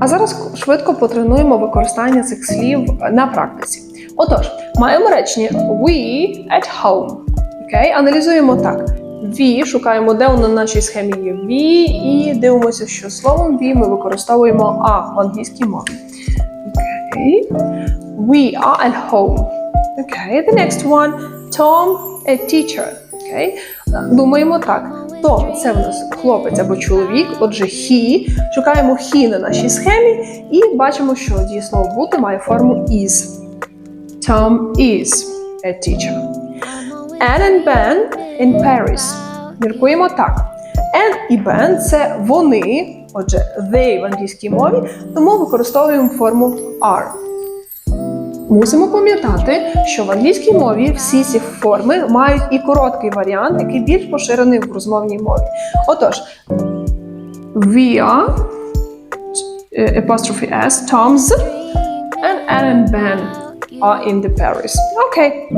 А зараз швидко потренуємо використання цих слів на практиці. Отож, маємо речення we at home. Окей, аналізуємо так. We, шукаємо, де на нашій схемі є we, і дивимося, що словом we ми використовуємо а в англійській мові. Окей. We are at home. Okay, the next one. Tom, a teacher. Okay. Думаємо так. Том це в нас хлопець або чоловік, отже, he. Шукаємо he на нашій схемі і бачимо, що дієслово бути має форму is. Tom is a teacher. Anne and Ben in Paris. Міркуємо так. Anne і Ben – це вони, отже, they в англійській мові, тому використовуємо форму are. Мусимо пам'ятати, що в англійській мові всі ці форми мають і короткий варіант, який більш поширений в розмовній мові. Отож, we are е, apostrophe S, Tom's, and Anne Ben are in the Paris. Окей.